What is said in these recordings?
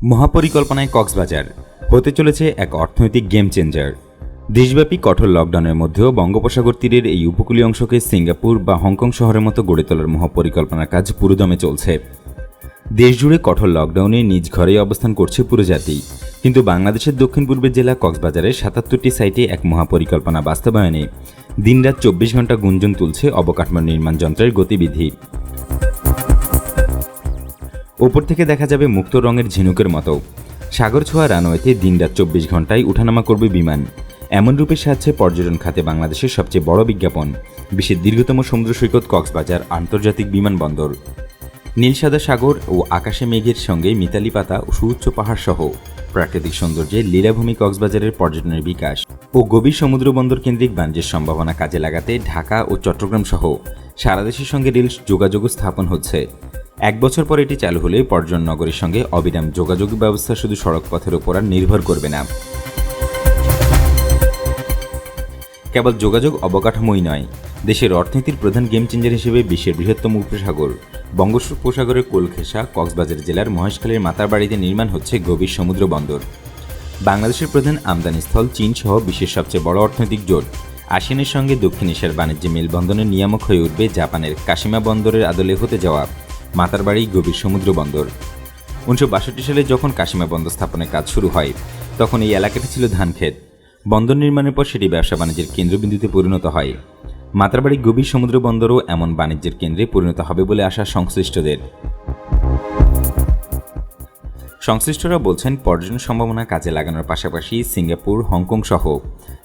মহাপরিকল্পনায় কক্সবাজার। হতে চলেছে এক অর্থনৈতিক গেম চেঞ্জার দেশব্যাপী কঠোর লকডাউনের মধ্যেও বঙ্গোপসাগর তীরের এই উপকূলীয় অংশকে সিঙ্গাপুর বা হংকং শহরের মতো গড়ে তোলার মহাপরিকল্পনার কাজ পুরোদমে চলছে। দেশজুড়ে কঠোর লকডাউনে নিজ ঘরেই অবস্থান করছে পুরো জাতি। কিন্তু বাংলাদেশের দক্ষিণ পূর্বের জেলা কক্সবাজারের সাতাত্তরটি সাইটে এক মহাপরিকল্পনা বাস্তবায়নে দিনরাত চব্বিশ ঘণ্টা গুঞ্জন তুলছে অবকাঠামো নির্মাণ যন্ত্রের গতিবিধি। ওপর থেকে দেখা যাবে মুক্ত রঙের ঝিনুকের মতো। সাগর ছোঁয়া রানওয়েতে দিনরাত চব্বিশ ঘন্টায় উঠানামা করবে বিমান। এমন রূপে সাজছে পর্যটন খাতে বাংলাদেশের সবচেয়ে বড় বিজ্ঞাপন, বিশ্বের দীর্ঘতম সমুদ্র সৈকত কক্সবাজার আন্তর্জাতিক বিমানবন্দর। নীলসাদা সাগর ও আকাশে মেঘের সঙ্গে মিতালি পাতা ও সুউচ্চ পাহাড় সহ প্রাকৃতিক সৌন্দর্যে লীলাভূমি কক্সবাজারের পর্যটনের বিকাশ ও গভীর সমুদ্র বন্দর কেন্দ্রিক বাণিজ্যের সম্ভাবনা কাজে লাগাতে ঢাকা ও চট্টগ্রাম সহ সারা দেশের সঙ্গে রেল যোগাযোগ স্থাপন হচ্ছে। এক বছর পর এটি চালু হলে পর্যটন নগরীর সঙ্গে অবিরাম যোগাযোগ ব্যবস্থা শুধু সড়ক পথের উপর আর নির্ভর করবে না। কেবল যোগাযোগ অবকাঠামোই নয়, দেশের অর্থনীতির প্রধান গেম চেঞ্জার হিসেবে বিশ্বের বৃহত্তম উপসাগর। বঙ্গোপসাগরের কোলখেসা কক্সবাজার জেলার মহেশখালীর মাতারবাড়িতে নির্মাণ হচ্ছে গভীর সমুদ্র বন্দর। বাংলাদেশের প্রধান আমদানিস্থল চীন সহ বিশ্বের সবচেয়ে বড় অর্থনৈতিক জোট। আসিয়ানের সঙ্গে দক্ষিণ এশিয়ার বাণিজ্য মেলবন্ধনের নিয়ামক হয়ে উঠবে জাপানের কাশিমা বন্দরের আদলে হতে যাওয়া। মাতারবাড়ি গভীর সমুদ্র বন্দর। উনিশশো বাষট্টি সালে যখন কাশিমা বন্দর স্থাপনের কাজ শুরু হয়, তখন এই এলাকাটি ছিল ধানক্ষেত। বন্দর নির্মাণের পর সেটি ব্যবসা বাণিজ্যের কেন্দ্রবিন্দুতে পরিণত হয়। মাতারবাড়ি গভীর সমুদ্র বন্দরও এমন বাণিজ্যের কেন্দ্রে পরিণত হবে বলে আশা সংশ্লিষ্টদের। সংশ্লিষ্টরা বলছেন, পর্যটন সম্ভাবনা কাজে লাগানোর পাশাপাশি সিঙ্গাপুর, হংকং সহ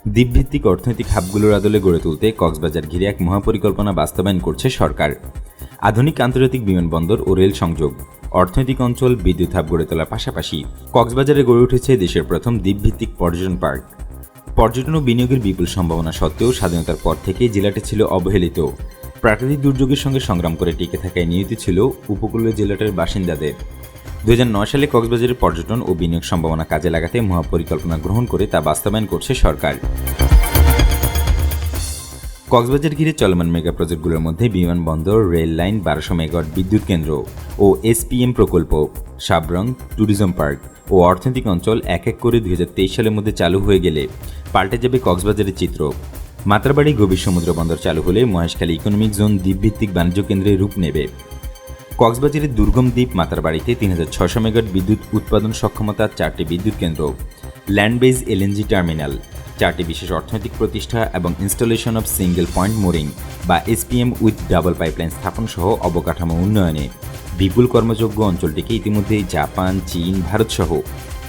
দ্বীপভিত্তিক অর্থনৈতিক হাবগুলোর আদলে গড়ে তুলতে কক্সবাজার ঘিরে এক মহাপরিকল্পনা বাস্তবায়ন করছে সরকার। আধুনিক আন্তর্জাতিক বিমানবন্দর ও রেল সংযোগ। অর্থনৈতিক অঞ্চল বিদ্যুৎ হাব গড়ে তোলার পাশাপাশি কক্সবাজারে গড়ে উঠেছে দেশের প্রথম দ্বীপভিত্তিক পর্যটন পার্ক। পর্যটন ও বিনিয়োগের বিপুল সম্ভাবনা সত্ত্বেও স্বাধীনতার পর থেকেই জেলাটি ছিল অবহেলিত। প্রাকৃতিক দুর্যোগের সঙ্গে সংগ্রাম করে টিকে থাকায় নিয়োজিত ছিল উপকূলীয় জেলাটার বাসিন্দাদের। দু হাজার নয় সালে কক্সবাজারের পর্যটন ও বিনিয়োগ সম্ভাবনা কাজে লাগাতে মহাপরিকল্পনা গ্রহণ করে তা বাস্তবায়ন করছে সরকার। কক্সবাজার ঘিরে চলমান মেগা প্রজেক্টগুলোর মধ্যে বিমানবন্দর, রেল লাইন, বারোশো মেগাওয়াট বিদ্যুৎ কেন্দ্র ও এসপিএম প্রকল্প, সাবরং, ট্যুরিজম পার্ক ও অর্থনৈতিক অঞ্চল এক এক করে দুই হাজার তেইশ সালের মধ্যে চালু হয়ে গেলে পাল্টে যাবে কক্সবাজারের চিত্র। মাতারবাড়ি গভীর সমুদ্র বন্দর চালু হলে মহেশখালী ইকোনমিক জোন দ্বীপভিত্তিক বাণিজ্য কেন্দ্রে রূপ নেবে। কক্সবাজারের দুর্গম দ্বীপ মাতারবাড়িতে তিন হাজার ছশো মেগাট বিদ্যুৎ উৎপাদন সক্ষমতার চারটি বিদ্যুৎ কেন্দ্র। ল্যান্ড বেজ এলএনজি টার্মিনাল চারটি বিশেষ অর্থনৈতিক প্রতিষ্ঠা এবং installation of single point mooring বা এসপিএম উইথ ডাবল পাইপলাইন স্থাপন সহ অবকাঠামো উন্নয়নে বিপুল কর্মযোগ্য অঞ্চলটিকে ইতিমধ্যেই জাপান, চীন, ভারত সহ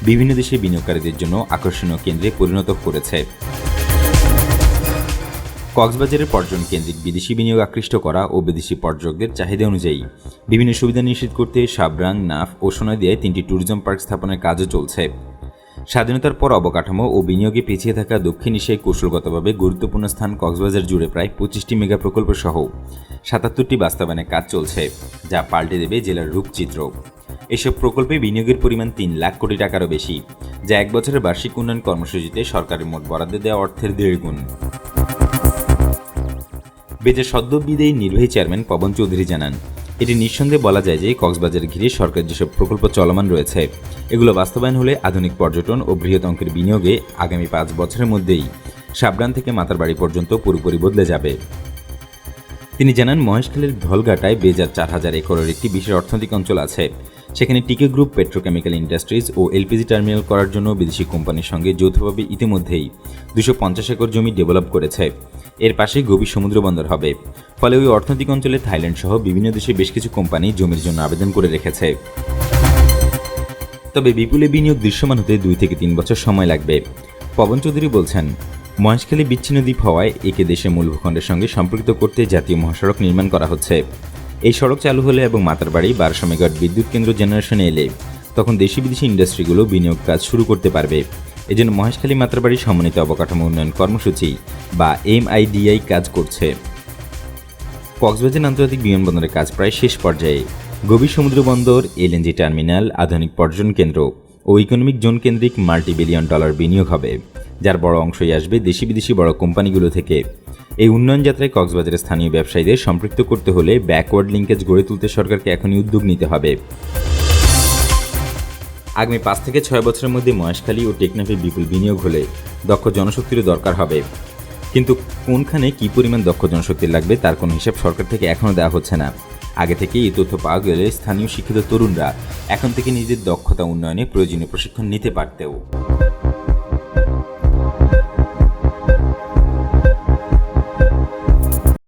বিভিন্ন দেশে বিনিয়োগকারীদের জন্য আকর্ষণীয় কেন্দ্রে পরিণত করেছে। কক্সবাজারের পর্যটন কেন্দ্রিক বিদেশি বিনিয়োগ আকৃষ্ট করা ও বিদেশি পর্যটকদের চাহিদা অনুযায়ী বিভিন্ন সুবিধা নিশ্চিত করতে সাবরাং, নাফ ও সোনাদিয়ায় তিনটি ট্যুরিজম পার্ক স্থাপনের কাজও চলছে। স্বাধীনতার পর অবকাঠামো ও বিনিয়োগে পিছিয়ে থাকা দক্ষিণ এশিয়ায় কৌশলগতভাবে গুরুত্বপূর্ণ স্থান কক্সবাজার জুড়ে প্রায় পঁচিশটি মেগা প্রকল্প সহ সাতাত্তরটি বাস্তবায়নের কাজ চলছে, যা পাল্টে দেবে জেলার রূপচিত্র। এসব প্রকল্পে বিনিয়োগের পরিমাণ তিন লাখ কোটি টাকারও বেশি, যা এক বছরের বার্ষিক উন্নয়ন কর্মসূচিতে সরকারের মোট বরাদ্দ দেওয়া অর্থের দেড় গুণ। বেজে সদ্য বিদেয়ী নির্বাহী চেয়ারম্যান পবন চৌধুরী জানান এটি নিঃসন্দেহে বলা যায় যে কক্সবাজার ঘিরে সরকার যেসব প্রকল্প চলমান রয়েছে, এগুলো বাস্তবায়ন হলে আধুনিক পর্যটন ও বৃহৎ অঙ্কের বিনিয়োগে আগামী পাঁচ বছরের মধ্যেই সাবরান থেকে মাতারবাড়ি পর্যন্ত পুরোপুরি বদলে যাবে। তিনি জানান, মহেশখালীর ধলঘাটায় বেজার চার হাজার একরের একটি বিশেষ অর্থনৈতিক অঞ্চল আছে। সেখানে টিকে গ্রুপ পেট্রোকেমিক্যাল ইন্ডাস্ট্রিজ ও এলপিজি টার্মিনাল করার জন্য বিদেশি কোম্পানির সঙ্গে যৌথভাবে ইতিমধ্যেই দুশো পঞ্চাশ একর জমি ডেভেলপ করেছে। এর পাশে গভীর সমুদ্র বন্দর হবে। ফলে ওই অর্থনৈতিক অঞ্চলে থাইল্যান্ড সহ বিভিন্ন দেশে বেশ কিছু কোম্পানি জমির জন্য আবেদন করে রেখেছে। তবে বিপুলে বিনিয়োগ দৃশ্যমান হতে দুই থেকে তিন বছর সময় লাগবে। পবন চৌধুরী বলছেন, মহেশখালী বিচ্ছিন্ন দ্বীপ হওয়ায় একে দেশের মূল ভূখণ্ডের সঙ্গে সম্পৃক্ত করতে জাতীয় মহাসড়ক নির্মাণ করা হচ্ছে। এই সড়ক চালু হলে এবং মাতারবাড়ি বারোশো মেগাওয়াট বিদ্যুৎ কেন্দ্র জেনারেশনে এলে, তখন দেশি বিদেশি ইন্ডাস্ট্রিগুলো বিনিয়োগ কাজ শুরু করতে পারবে। এজন্য মহেশখালী মাত্রাবাড়ি সমন্বিত অবকাঠামো উন্নয়ন কর্মসূচি বা এমআইডিআই কাজ করছে। কক্সবাজার আন্তর্জাতিক বিমানবন্দরের কাজ প্রায় শেষ পর্যায়ে। গভীর সমুদ্র বন্দর, এলএনজি টার্মিনাল, আধুনিক পর্যটন কেন্দ্র ও ইকোনমিক জোন কেন্দ্রিক মাল্টি বিলিয়ন ডলার বিনিয়োগ হবে, যার বড় অংশই আসবে দেশি বিদেশি বড় কোম্পানিগুলো থেকে। এই উন্নয়ন যাত্রায় কক্সবাজারের স্থানীয় ব্যবসায়ীদের সম্পৃক্ত করতে হলে ব্যাকওয়ার্ড লিঙ্কেজ গড়ে তুলতে সরকারকে এখনই উদ্যোগ নিতে হবে। আগামী পাঁচ থেকে ছয় বছরের মধ্যে মহেশখালী ও টেকনাফে বিপুল বিনিয়োগ হলে দক্ষ জনশক্তিরও দরকার হবে। কিন্তু কোনখানে কী পরিমাণ দক্ষ জনশক্তি লাগবে তার কোনো হিসাব সরকার থেকে এখনও দেওয়া হচ্ছে না। আগে থেকে এই তথ্য পাওয়া গেলে স্থানীয় শিক্ষিত তরুণরা এখন থেকে নিজেদের দক্ষতা উন্নয়নে প্রয়োজনীয় প্রশিক্ষণ নিতে পারতেও।